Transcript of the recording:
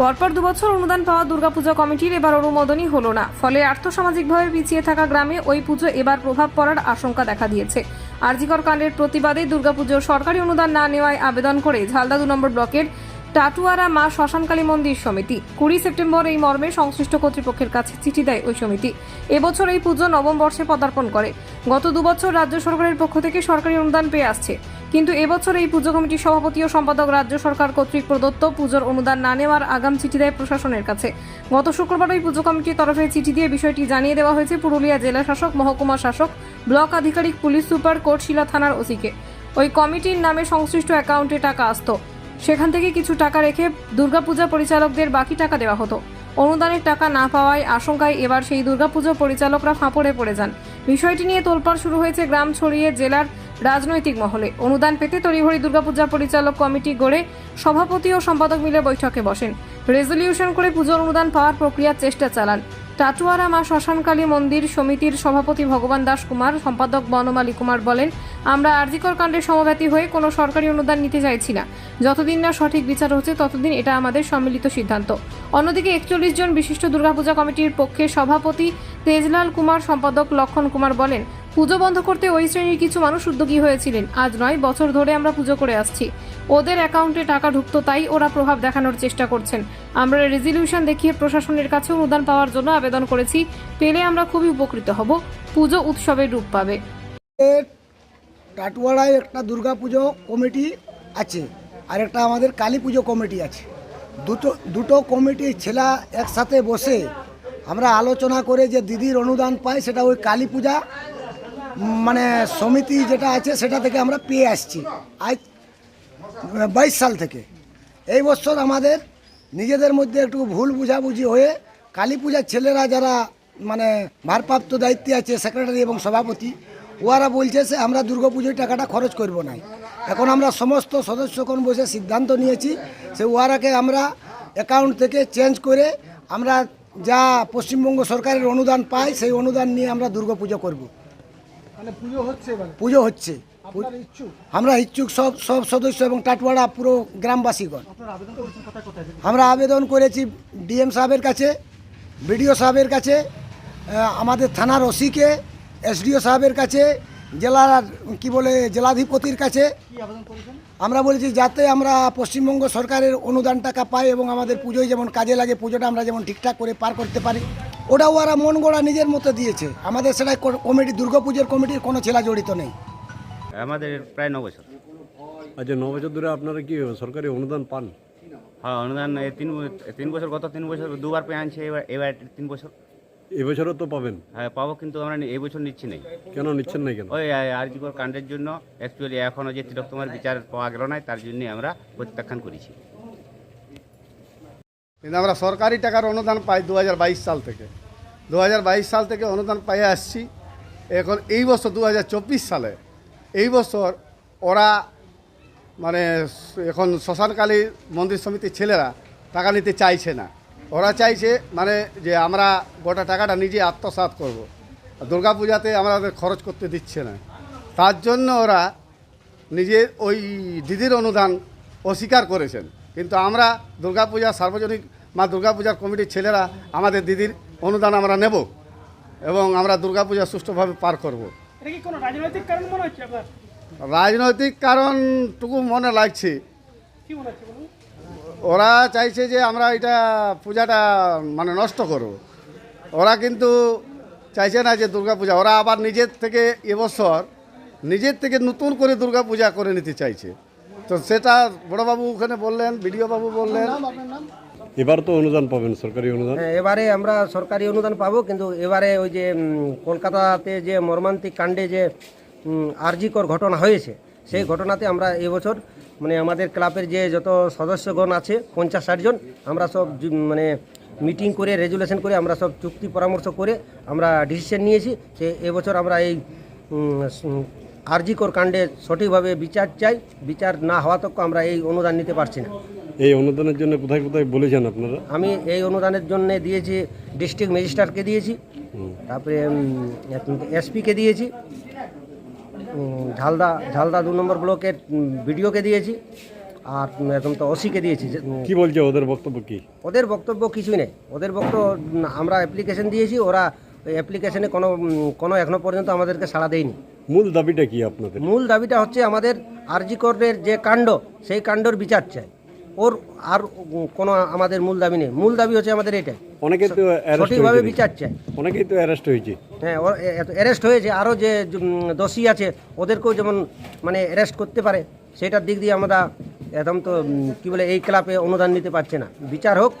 পরপর দুবছর অনুদান পাওয়া দুর্গাপূজা কমিটির এবার অনুমোদনই হলো না। ফলে আর্থসামাজিকভাবে পিছিয়ে থাকা গ্রামে ওই পুজো এবার প্রভাব পড়ার আশঙ্কা দেখা দিয়েছে। আরজিকর কাণ্ডের প্রতিবাদে দুর্গাপুজোর সরকারি অনুদান না নেওয়ায় আবেদন করে ঝালদা দু নম্বর ব্লকের টাটুয়ারা মা শ্মশানকালী মন্দির সমিতি। কুড়ি সেপ্টেম্বর এই মর্মে সংশ্লিষ্ট কর্তৃপক্ষের কাছে চিঠি দেয় ওই সমিতি। এবছর এই পুজো নবম বর্ষে পদার্পণ করে। গত দুবছর রাজ্য সরকারের পক্ষ থেকে সরকারি অনুদান পেয়ে আসছে। কিন্তু এবছর এই পুজো কমিটির সভাপতি ও সম্পাদক রাজ্য সরকার কর্তৃক প্রদত্ত পুজোর অনুদান না নেওয়ার আগাম চিঠি দেয় প্রশাসনের কাছে। গত শুক্রবার ওই পুজো কমিটির তরফে চিঠি দিয়ে বিষয়টি জানিয়ে দেওয়া হয়েছে পুরুলিয়া জেলা শাসক, মহকুমা শাসক, ব্লক আধিকারিক, পুলিশ সুপার, কোটশিলা থানার ওসিকে। ওই কমিটির নামে সংশ্লিষ্ট অ্যাকাউন্টে টাকা আসত। সেখান থেকে কিছু টাকা রেখে দুর্গাপূজা পরিচালকদের বাকি টাকা দেওয়া হতো। অনুদানের টাকা না পাওয়ায় আশঙ্কায় এবার সেই দুর্গাপুজো পরিচালকরা ফাঁপড়ে পড়ে যান। বিষয়টি নিয়ে তোলপাড় শুরু হয়েছে গ্রাম ছড়িয়ে জেলার রাজনৈতিক মহলে। অনুদান পেতে তড়িঘড়ি দুর্গাপূজা পরিচালক কমিটি গড়ে সভাপতি ও সম্পাদক মিলে বৈঠকে বসেন। রেজলিউশন করে পুজোর অনুদান পাওয়ার প্রক্রিয়ার চেষ্টা চালান। টাটুয়ারা মা শ্মশানকালী মন্দির সমিতির সভাপতি ভগবান দাস কুমার, সম্পাদক বনমালী কুমার বলেন, আমরা আরজিকর কাণ্ডের সমব্যাপী হয়ে কোনো সরকারি অনুদান নিতে চাইছি না। যতদিন না সঠিক বিচার হচ্ছে, ততদিন এটা আমাদের সম্মিলিত সিদ্ধান্ত। অন্যদিকে একচল্লিশ জন বিশিষ্ট দুর্গাপূজা কমিটির পক্ষে সভাপতি তেজলাল কুমার, সম্পাদক লক্ষণ কুমার বলেন পুজো বন্ধ করতে ওই শ্রেণির কিছু মানুষ উদ্যোগী হয়েছিলেন। আজ নয় বছর ধরে আমরা পুজো করে আসছি। ওদের অ্যাকাউন্টে টাকা ঢুকতো, তাই ওরা প্রভাব দেখানোর চেষ্টা করছেন। আমরা রেজলিউশন দেখিয়ে প্রশাসনের কাছে অনুদান পাওয়ার জন্য আবেদন করেছি। পেলে আমরা খুবই উপকৃত হব। পুজো উৎসবের রূপ পাবে। টাটুয়াড়ায় একটা দুর্গা পুজো কমিটি আছে, আর একটা আমাদের কালী পুজো কমিটি আছে। দুটো দুটো কমিটির ছেলা একসাথে বসে আমরা আলোচনা করে যে দিদির অনুদান পাই সেটা ওই কালী পূজা মানে সমিতি যেটা আছে সেটা থেকে আমরা পেয়ে আসছি। আজ বাইশ সাল থেকে। এই বছর আমাদের নিজেদের মধ্যে একটু ভুল বুঝাবুঝি হয়ে কালী পূজার ছেলেরা যারা মানে ভারপ্রাপ্ত দায়িত্বে আছে সেক্রেটারি এবং সভাপতি ওরা বলছে সে আমরা দুর্গাপুজোর টাকাটা খরচ করব না। এখন আমরা সমস্ত সদস্যগণ বসে সিদ্ধান্ত নিয়েছি সে ওয়ারাকে আমরা অ্যাকাউন্ট থেকে চেঞ্জ করে আমরা যা পশ্চিমবঙ্গ সরকারের অনুদান পাই সেই অনুদান নিয়ে আমরা দুর্গাপুজো করব। পুজো হচ্ছে এবারে। পুজো হচ্ছে। আমরা ইচ্ছুক সব সব সদস্য এবং টাটওয়াড়া পুরো গ্রামবাসীগণ। আমরা আবেদন করেছি ডিএম সাহেবের কাছে বিডিও সাহেবের কাছে আমাদের থানার ওসিকে এসডিও সাহেবের কাছে জেলার কি বলে জেলাধিপতির কাছে। আমরা বলেছি যাতে আমরা পশ্চিমবঙ্গ সরকারের অনুদান টাকা পাই এবং আমাদের পুজোয় যেমন কাজে লাগে পুজোটা আমরা যেমন ঠিকঠাক করে পার করতে পারি। ওটাও ওরা মন গড়া নিজের মতো দিয়েছে। আমাদের সেটা কমিটি দুর্গাপুজোর কমিটির কোনো ছেলা জড়িত নেই। আমাদের প্রায় ন বছর। আচ্ছা ন বছর ধরে আপনারা কি সরকারি অনুদান পান? হ্যাঁ অনুদান এই তিন তিন বছর গত তিন বছর দুবার পেয়ে আনছে এবার এবার তিন বছর। এবছরও তো পাবেন? হ্যাঁ পাবো কিন্তু আমরা নি- এই বছর নিচ্ছি নাই। কেন নিচ্ছেন না কেন? ওই আরজিকর কাণ্ডের জন্য অ্যাকচুয়ালি এখনও যে তিলোত্তমার বিচার পাওয়া গেল নাই তার জন্যই আমরা প্রত্যাখ্যান করেছি। কিন্তু আমরা সরকারি টাকার অনুদান পাই দু হাজার বাইশ সাল থেকে। দু হাজার বাইশ সাল থেকে অনুদান পাই আসছি। এখন এই বছর দু হাজার চব্বিশ সালে, এই বছর ওরা মানে এখন শ্মশানকালী মন্দির সমিতির ছেলেরা টাকা নিতে চাইছে না। ওরা চাইছে মানে যে আমরা গোটা টাকাটা নিজে আত্মসাৎ করব। দুর্গা পূজাতে আমাদের খরচ করতে দিচ্ছে না। তার জন্য ওরা নিজের ওই দিদির অনুদান অস্বীকার করেছেন। কিন্তু আমরা দুর্গাপূজা সার্বজনিক মা দুর্গাপূজার কমিটির ছেলেরা আমাদের দিদির অনুদান আমরা নেব এবং আমরা দুর্গাপূজা সুষ্ঠুভাবে পার করব। রাজনৈতিক কারণ কারণটুকু মনে লাগছে। ওরা চাইছে যে আমরা এটা পূজাটা মানে নষ্ট করব। ওরা কিন্তু চাইছে না যে দুর্গাপূজা ওরা আবার নিজের থেকে এবছর নিজের থেকে নতুন করে দুর্গাপূজা করে নিতে চাইছে। তো সেটা বড়বাবু ওখানে বললেন বিডিও বাবু বললেন এবার তো অনুদান পাবেন সরকারি অনুদান? হ্যাঁ, এবারে আমরা সরকারি অনুদান পাবো কিন্তু এবারে ওই যে কলকাতাতে যে মর্মান্তিক কাণ্ডে যে আরজিকর ঘটনা হয়েছে সেই ঘটনাতে আমরা এবছর মানে আমাদের ক্লাবের যে যত সদস্যগণ আছে পঞ্চাশ ষাটজন আমরা সব মানে মিটিং করে রেজুলেশন করে আমরা সব চুক্তি পরামর্শ করে আমরা ডিসিশন নিয়েছি যে এবছর আমরা এই আরজিকর কাণ্ডে সঠিকভাবে বিচার চাই। বিচার না হওয়া তক আমরা এই অনুদান নিতে পারছি না। এই অনুদানের জন্য কোথায় কোথায় বলেছেন আপনারা? আমি এই অনুদানের জন্য দিয়েছি ডিস্ট্রিক্ট ম্যাজিস্ট্রেটকে দিয়েছি তারপরে এসপিকে দিয়েছি ঝালদা ঝালদা দু নম্বর ব্লকের বিডিওকে দিয়েছি আর একদম তো ওসিকে দিয়েছি কি বলছে ওদের বক্তব্য কি? ওদের বক্তব্য কিছুই নেই। ওদের বক্তব্য আমরা অ্যাপ্লিকেশন দিয়েছি ওরা ওই অ্যাপ্লিকেশনে কোনো কোনো এখনও পর্যন্ত আমাদেরকে সাড়া দেয়নি। মূল দাবিটা কি আপনাদের? মূল দাবিটা হচ্ছে আমাদের আরজিকরের যে কাণ্ড সেই কাণ্ডর বিচার চাই। ওর আর কোনো আমাদের মূল দাবি নেই। মূল দাবি হচ্ছে আমাদের এটাই। অনেকে তো সঠিকভাবে বিচার চাই। অনেকেই তো অ্যারেস্ট হয়েছে। হ্যাঁ অ্যারেস্ট হয়েছে। আরও যে দোষী আছে ওদেরকেও যেমন মানে অ্যারেস্ট করতে পারে সেটার দিক দিয়ে আমরা একদম তো কী বলে এই ক্লাবে অনুদান নিতে পারছে না। বিচার হোক